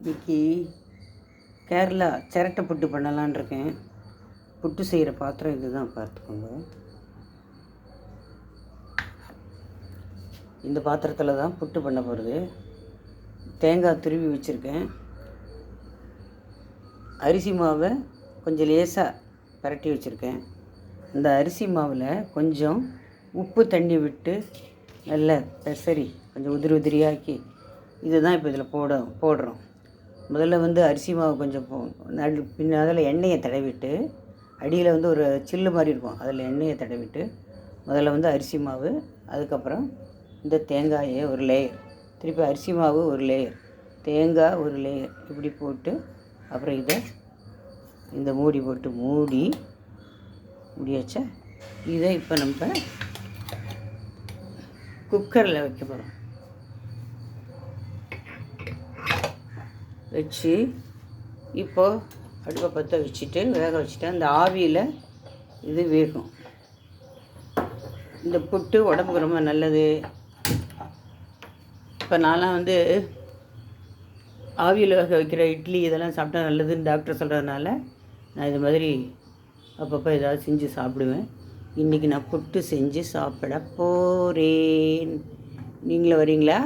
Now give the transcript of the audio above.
இன்னைக்கு கேரளா சிரட்டை புட்டு பண்ணலான் இருக்கேன். புட்டு செய்கிற பாத்திரம் இதுதான் பார்த்துக்கோங்க. இந்த பாத்திரத்தில் தான் புட்டு பண்ண போகிறது தேங்காய் துருவி வச்சுருக்கேன். அரிசி மாவை கொஞ்சம் லேசாக பரட்டி வச்சுருக்கேன். இந்த அரிசி மாவில் கொஞ்சம் உப்பு தண்ணி விட்டு நல்லா பெசரி கொஞ்சம் உதிரி உதிரியாக்கி இதுதான் இப்போ இதில் போட போடுறோம். முதல்ல வந்து அரிசி மாவு கொஞ்சம் நடு பின்ன அதில் எண்ணெயை தடவிட்டு அடியில் வந்து ஒரு சில்லு மாதிரி இருக்கும். அதில் எண்ணெயை தடவிட்டு முதல்ல வந்து அரிசி மாவு அதுக்கப்புறம் இந்த தேங்காயை ஒரு லேயர் திருப்பி அரிசி மாவு ஒரு லேயர் தேங்காய் ஒரு லேயர் இப்படி போட்டு அப்புறம் இதை இந்த மூடி போட்டு மூடி முடியாச்சா இதை இப்போ நம்ம குக்கரில் வைக்க போகிறோம் வச்சு இப்போ அடுப்பை பற்ற வச்சுட்டு வேக வச்சுட்டு அந்த ஆவியில் இது வேகும். இந்த புட்டு உடம்புக்கு ரொம்ப நல்லது. இப்போ நான்லாம் வந்து ஆவியில் வேக வைக்கிற இட்லி இதெல்லாம் சாப்பிட்டா நல்லதுன்னு டாக்டர் சொல்கிறதுனால நான் இது மாதிரி அப்பப்போ ஏதாவது செஞ்சு சாப்பிடுவேன். இன்றைக்கி நான் புட்டு செஞ்சு சாப்பிட போகிறேன் நீங்களும் வரீங்களா?